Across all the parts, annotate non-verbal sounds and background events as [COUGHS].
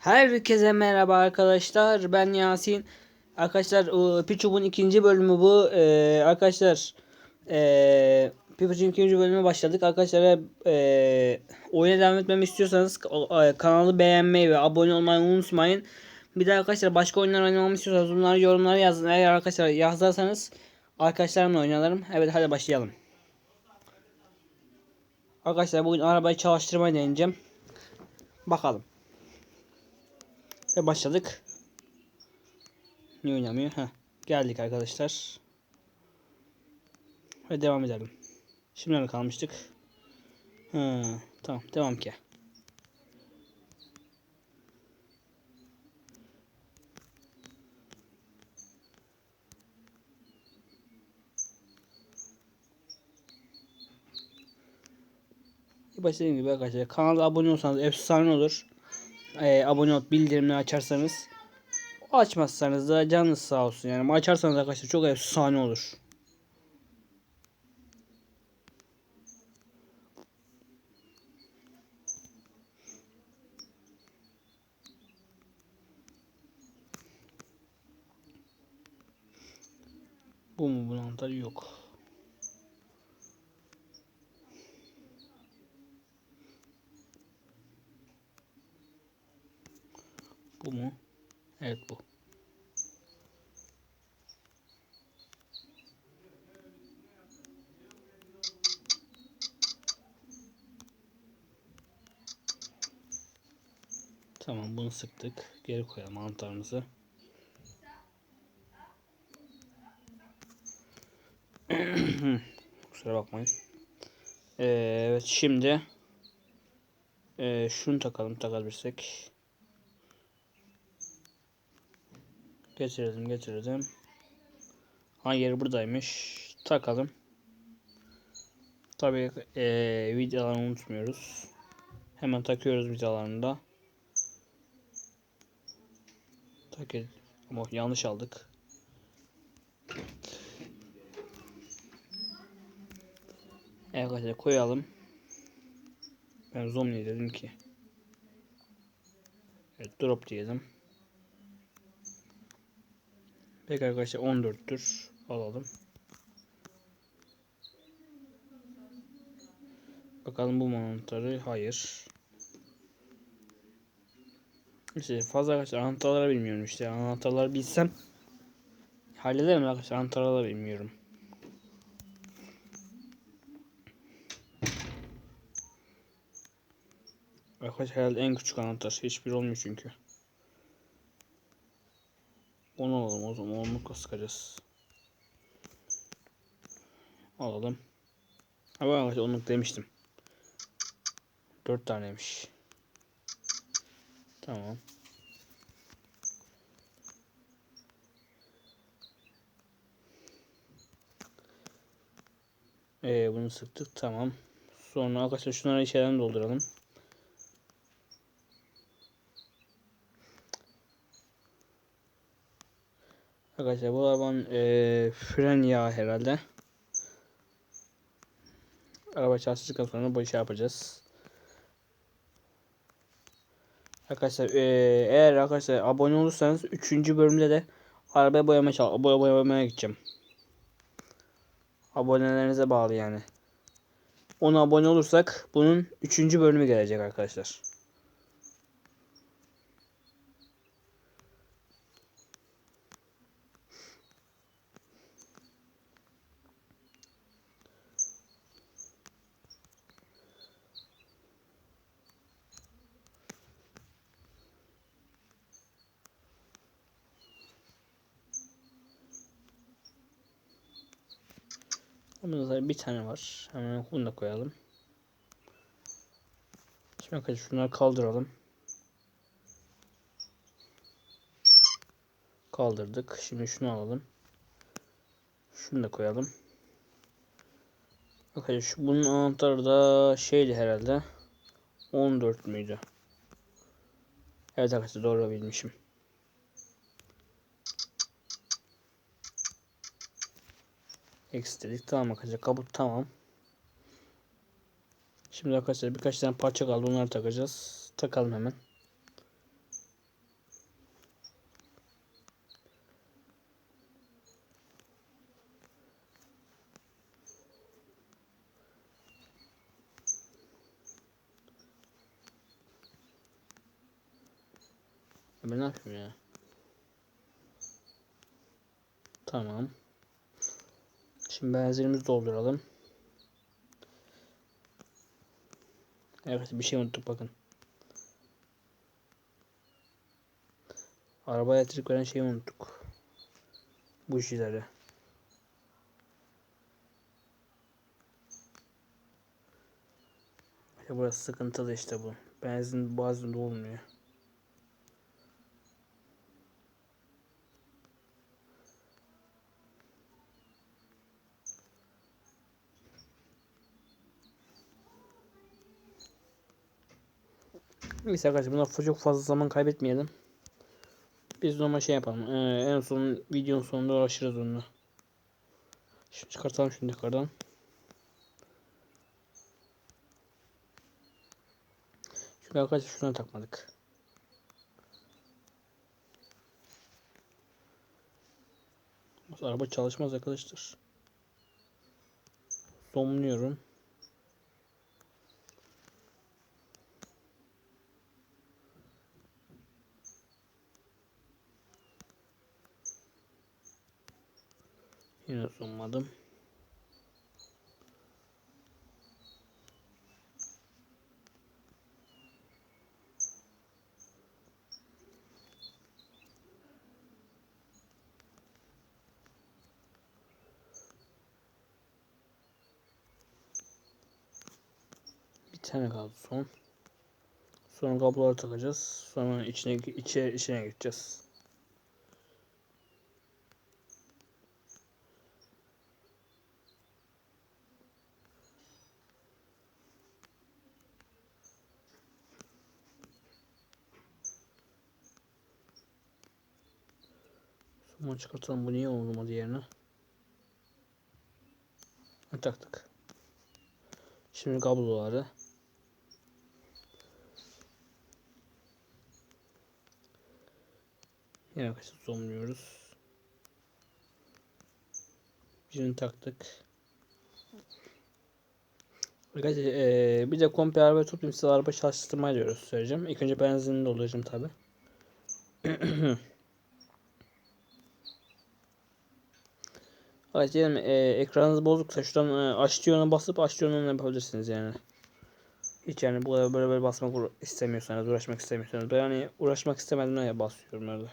Herkese merhaba arkadaşlar. Ben Yasin. Arkadaşlar o Pichup'un ikinci bölümü bu. Ee, arkadaşlar ee, ikinci bölümüne başladık. Arkadaşlar ee, oyuna devam etmemi istiyorsanız kanalı beğenmeyi ve abone olmayı unutmayın. Bir de arkadaşlar başka oyunlar oynamamı istiyorsanız bunları yorumlara yazın. Eğer arkadaşlar yazarsanız arkadaşlarımla oynarım. Evet hadi başlayalım. Arkadaşlar bugün arabayı çalıştırmayı deneyeceğim. Bakalım. Ve başladık. Niye oynamıyor? Heh. Geldik arkadaşlar. Ve devam edelim. Şimdi nerede kalmıştık? Ha, tamam devam ki. Dediğim gibi arkadaşlar kanala abone olsanız efsane olur. Ee, abone olup bildirimleri açarsanız açmazsanız da canınız sağ olsun yani açarsanız arkadaşlar çok efsane olur. Bu mu bunun anahtarı yok. Bu mu? Evet bu. Tamam bunu sıktık. Geri koyalım anahtarımızı. [CLEARS THROAT] Kusura bakmayın. Ee, evet şimdi ee, şunu takalım takabilirsek. Geçirelim geçirelim. Ha yeri buradaymış. Takalım. Tabii ee, vidalarını unutmuyoruz. Hemen takıyoruz vidalarını da. Tak ama yanlış aldık. Evet arkadaşlar koyalım. Ben zomni dedim ki. Evet drop diyelim. Peki arkadaşlar 14'tür. Alalım. Bakalım bu mantarı. Hayır. İşte fazla arkadaşlar anahtarları bilmiyorum işte. Anahtarları bilsem hallederim arkadaşlar. Anahtarları bilmiyorum. Arkadaşlar herhalde en küçük anahtar. Hiçbir olmuyor çünkü. Onu alalım o zaman. Onu sıkacağız. Alalım. Ben arkadaşlar onluk demiştim. Dört taneymiş. Tamam. Ee, bunu sıktık. Tamam. Sonra arkadaşlar şunları içeriden dolduralım. Arkadaşlar bu arabanın e, fren yağı herhalde. Araba çalıştıktan sonra bu işi yapacağız. Arkadaşlar e, eğer arkadaşlar abone olursanız 3. bölümde de araba boyama çal boya boyamaya gideceğim. Abonelerinize bağlı yani. 10 abone olursak bunun 3. bölümü gelecek arkadaşlar. Zaten bir tane var. Hemen bunu da koyalım. Şimdi arkadaşlar şunları kaldıralım. Kaldırdık. Şimdi şunu alalım. Şunu da koyalım. Arkadaşlar şu bunun anahtarı da şeydi herhalde. 14 müydü? Evet arkadaşlar doğru bilmişim. Eksi. Tamam arkadaşlar. Kabut tamam. Şimdi arkadaşlar birkaç tane parça kaldı. Onları takacağız. Takalım hemen. Ben ne yapayım ya? Tamam. Şimdi benzinimizi dolduralım. Evet bir şey unuttuk bakın. Arabaya elektrik veren şeyi unuttuk. Bu işleri. İşte burası sıkıntılı işte bu. Benzin bazen olmuyor. Neyse arkadaşlar buna çok fazla zaman kaybetmeyelim. Biz normal şey yapalım. Ee, en son videonun sonunda uğraşırız onunla. Şimdi çıkartalım şimdi yukarıdan. Çünkü arkadaşlar şuna takmadık. Araba çalışmaz arkadaşlar. Somluyorum. Sunmadım. Bir tane kaldı son. Sonra kabloları takacağız. Sonra içine içe içine geçeceğiz. Sonra çıkartalım bu niye olmadı yerine. Taktık. Şimdi kabloları. Yine arkadaşlar zoomluyoruz. Birini taktık. Arkadaşlar ee, bir de komple araba toplayayım size araba çalıştırmayı diyoruz söyleyeceğim. İlk önce benzinini dolduracağım tabi. [CLEARS THROAT] Evet diyelim e, ekranınız bozuksa şuradan e, aç diyona basıp aç diyona yapabilirsiniz yani. Hiç yani bu böyle böyle basmak istemiyorsanız, uğraşmak istemiyorsanız. Ben hani uğraşmak istemedim ya basıyorum öyle.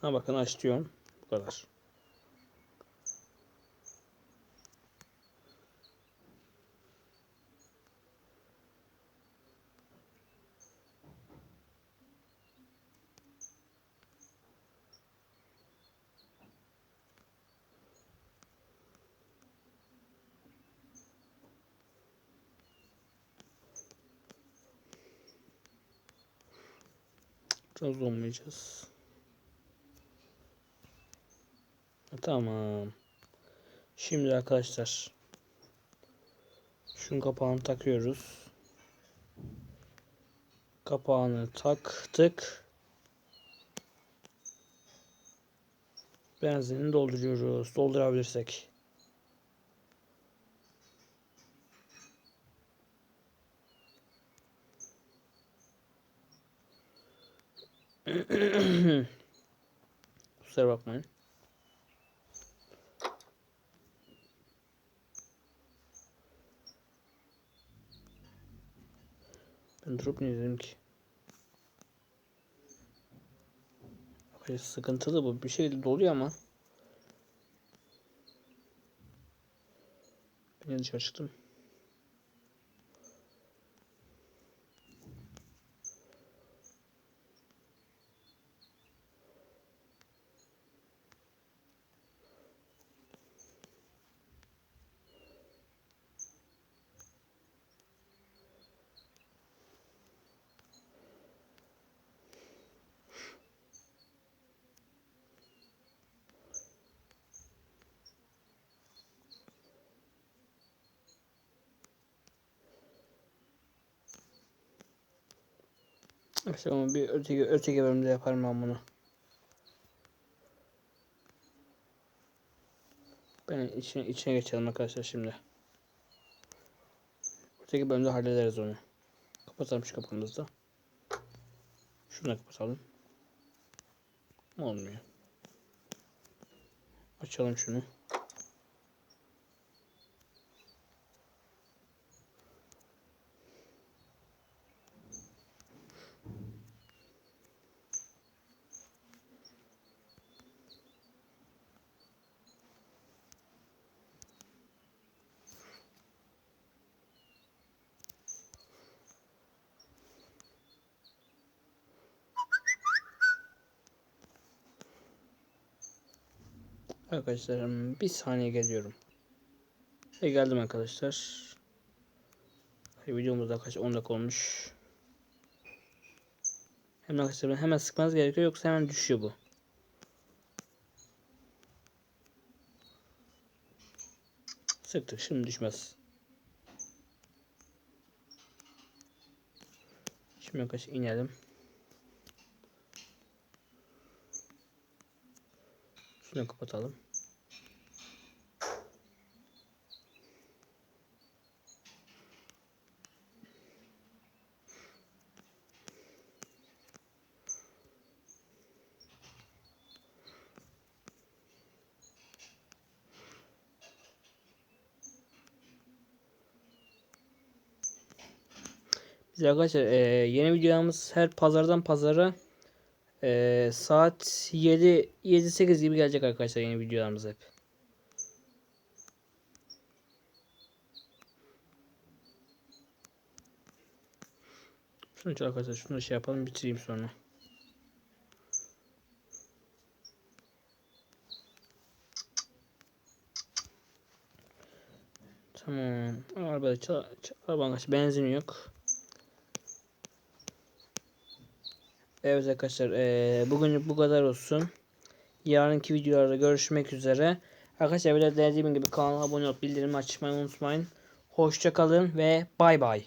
Ha bakın aç diyorum. Bu kadar. Biraz olmayacağız. Tamam. Şimdi arkadaşlar şunun kapağını takıyoruz. Kapağını taktık. Benzinini dolduruyoruz. Doldurabilirsek. [COUGHS] Kusura bakmayın. Ben durup ne dedim ki? Böyle sıkıntılı bu. Bir şey doluyor ama. Ben dışarı çıktım. İşte ama bir öteki, öteki bölümde yaparım ben bunu. Ben içine, içine geçelim arkadaşlar şimdi. Öteki bölümde hallederiz onu. Kapatalım şu kapımızı da. Şunu da kapatalım. Olmuyor. Açalım şunu. Arkadaşlar hmm, bir saniye geliyorum. Ve geldim arkadaşlar. Videomuz da kaç 10 dakika olmuş. Hemen arkadaşlar hemen sıkmanız gerekiyor yoksa hemen düşüyor bu. Sıktık şimdi düşmez. Şimdi arkadaşlar inelim. Şunu kapatalım. Biz arkadaşlar e, yeni videolarımız her pazardan pazara e, saat 7 7-8 gibi gelecek arkadaşlar yeni videolarımız hep. Şunu çal arkadaşlar şunu şey yapalım bitireyim sonra. Tamam. Arabada çal, çal, benzin yok. Evet arkadaşlar eee bugünlük bu kadar olsun. Yarınki videolarda görüşmek üzere. Arkadaşlar bir de dediğim gibi kanala abone olup bildirimi açmayı unutmayın. Hoşça kalın ve bay bay.